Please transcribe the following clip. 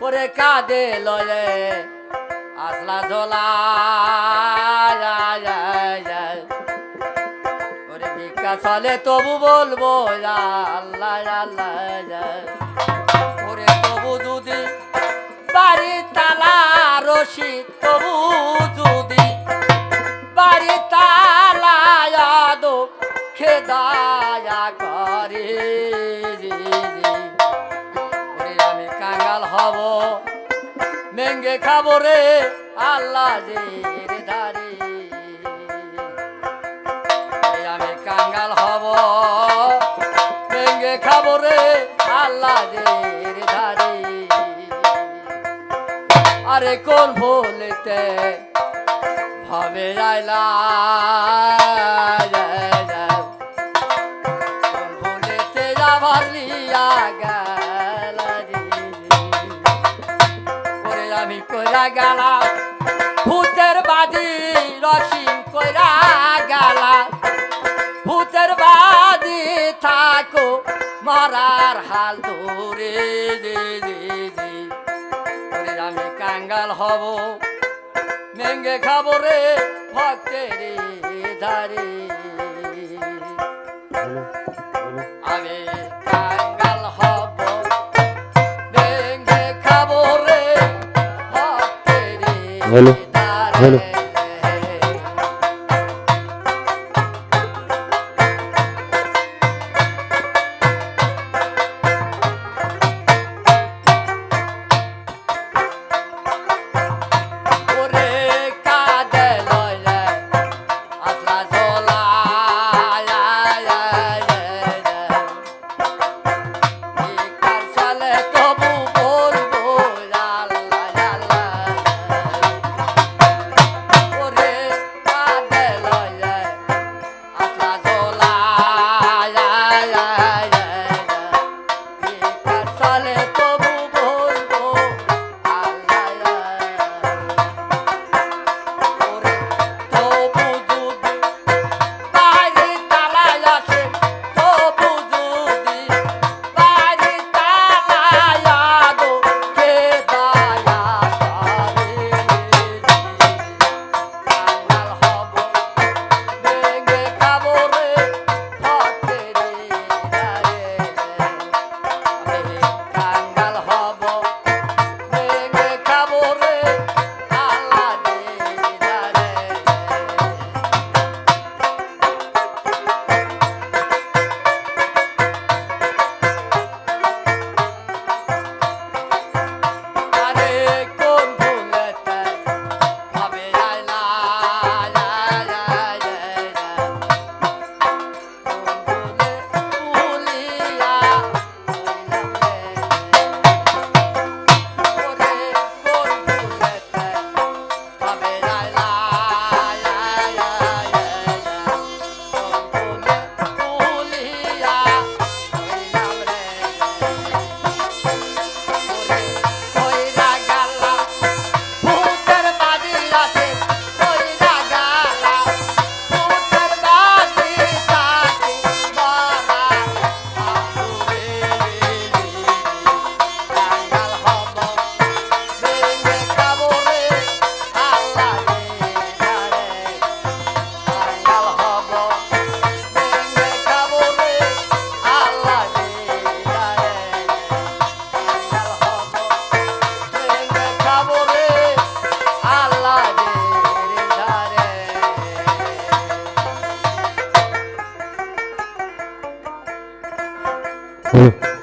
পরে কাঁদে লয়ে। আসলা ঝোলা ওরে ভিক্ষা চলে তবু বলব, আল্লাহ আল্লাহ ওরে তবু যদি বাড়ি তালা রশি, তবু যদি বাড়ি তালা খেদায়া করে। ওরে কাঙ্গাল হব। মেঙ্গে খাব রে আল্লাহ যে আমি কাঙ্গাল হব। মেঙ্গে খাব রে আল্লাহ আরে কোন ভুলতে ভাবে যাইলা ভুলেতে যাবার আমি কইরা গেলাম। ভূতের বাদি রসিম কইরা গেলা ভূতের বাদি থাকো, মরার হাল ধরে আমি কাঙ্গাল হব মেঙ্গে খাব রে ভক্তের ধারে। Hello, hello. ওরে কাঁদে হ্যালো